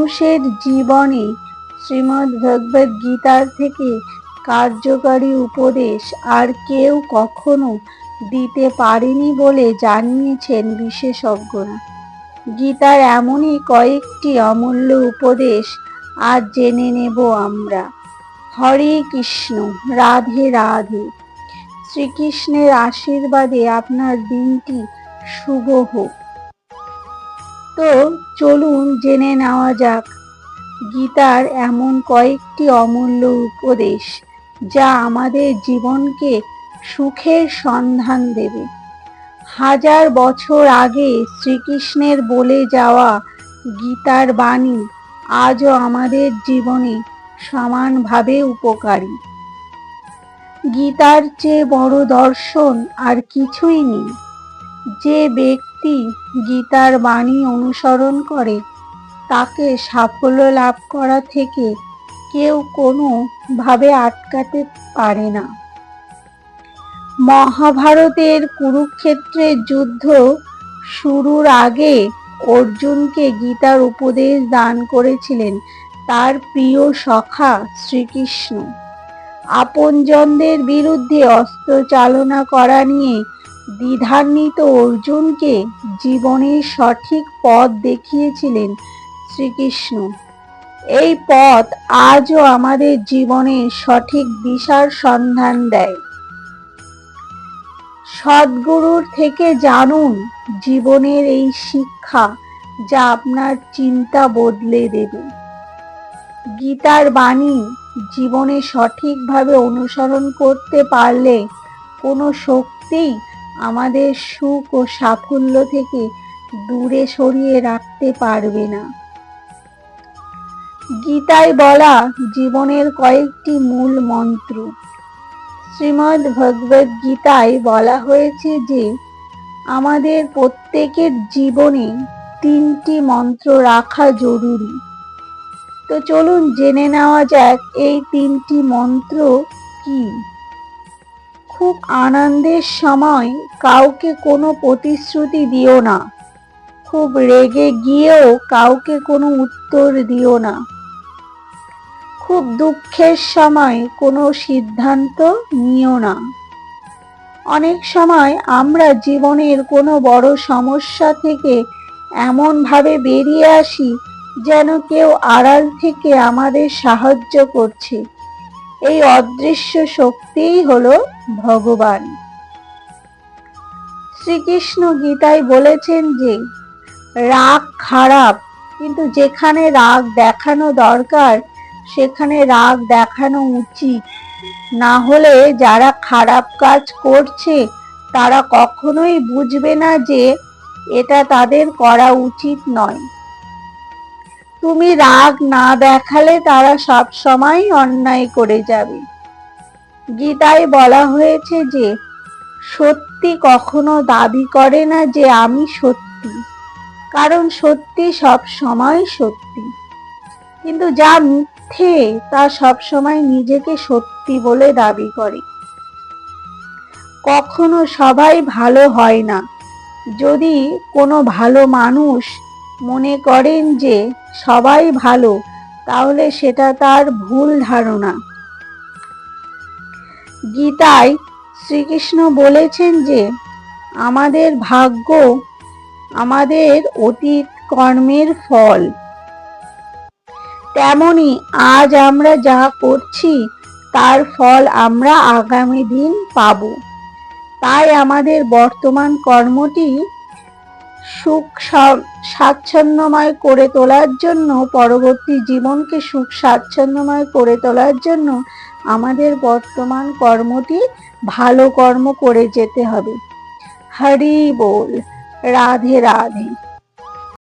মানুষের জীবনে শ্রীমদ্ ভগবদ গীতার থেকে কার্যকারী উপদেশ আর কেউ কখনো দিতে পারেনি বলে জানিয়েছেন বিশেষজ্ঞরা। গীতার এমনই কয়েকটি অমূল্য উপদেশ আজ জেনে নেব আমরা। হরে কৃষ্ণ, রাধে রাধে। শ্রীকৃষ্ণের আশীর্বাদে আপনার দিনটি শুভ হোক। তো চলুন জেনে নেওয়া যাক গীতার এমন কয়েকটি অমূল্য উপদেশ যা আমাদের জীবনকে সুখের সন্ধান দেবে। হাজার বছর আগে শ্রীকৃষ্ণের বলে যাওয়া গীতার বাণী আজও আমাদের জীবনে সমানভাবে উপকারী। গীতার চেয়ে বড় দর্শন আর কিছুই নেই। যে ব্যক্তি গীতার বাণী অনুসরণ করে, তাকে সাফল্য লাভ করা থেকে কেউ কোনো ভাবে আটকাতে পারে না। মহাভারতের কুরুক্ষেত্রের যুদ্ধ শুরুর আগে অর্জুনকে গীতার উপদেশ দান করেছিলেন তার প্রিয় সখা শ্রীকৃষ্ণ। আপনজনদের বিরুদ্ধে অস্ত্র চালনা করা নিয়ে দ্বিধান্বিত অর্জুনকে জীবনের সঠিক পথ দেখিয়েছিলেন শ্রীকৃষ্ণ। এই পথ আজও আমাদের জীবনে সঠিক দিশার সন্ধান দেয়। সদ্গুরুর থেকে জানুন জীবনের এই শিক্ষা যা আপনার চিন্তা বদলে দেবে। গীতার বাণী, জীবনে সঠিকভাবে অনুসরণ করতে পারলে কোনো শক্তিই আমাদের সুখ ও সাফল্য থেকে দূরে সরিয়ে রাখতে পারবে না। গীতায় বলা জীবনের কয়েকটি মূল মন্ত্র। শ্রীমদ্ ভগবদ গীতায় বলা হয়েছে যে, আমাদের প্রত্যেকের জীবনে তিনটি মন্ত্র রাখা জরুরি। তো চলুন জেনে নেওয়া যাক এই তিনটি মন্ত্র কি। খুব আনন্দের সময় কাউকে কোনো প্রতিশ্রুতি দিও না। খুব রেগে গিয়েও কাউকে কোনো উত্তর দিও না। খুব দুঃখের সময় কোনো সিদ্ধান্ত নিও না। অনেক সময় আমরা জীবনের কোনো বড় সমস্যা থেকে এমনভাবে বেরিয়ে আসি যেন কেউ আড়াল থেকে আমাদের সাহায্য করছে। এই অদৃশ্য শক্তিই হলো ভগবান। শ্রীকৃষ্ণ গীতায় বলেছেন যে, রাগ খারাপ, কিন্তু যেখানে রাগ দেখানো দরকার, সেখানে রাগ দেখানো উচিত। না হলে যারা খারাপ কাজ করছে, তারা কখনোই বুঝবে না যে, এটা তাদের করা উচিত নয়। তুমি রাগ না দেখালে তারা সব সময় অন্যায় করে যাবে। গীতায় বলা হয়েছে যে, সত্যি কখনো দাবি করে না যে আমি সত্যি, কারণ সত্যি সব সময় সত্যি। কিন্তু যা মিথ্যে, তা সব সময় নিজেকে সত্যি বলে দাবি করে। কখনো সবাই ভালো হয় না। যদি কোনো ভালো মানুষ মনে করেন যে সবাই ভালো, তাহলে সেটা তার ভুল ধারণা। গীতায় শ্রীকৃষ্ণ বলেছেন যে, আমাদের ভাগ্য আমাদের অতীত কর্মের ফল। তেমনি আজ আমরা যা করছি, তার ফল আমরা আগামী দিন পাব। তাই আমাদের বর্তমান কর্মটি সুখ স্বাচ্ছন্দ্যময় করে তোলার জন্য, পরবর্তী জীবনকে সুখ স্বাচ্ছন্দ্যময় করে তোলার জন্য আমাদের বর্তমান কর্মটি ভালো কর্ম করে যেতে হবে। হরি বল, রাধে রাধে।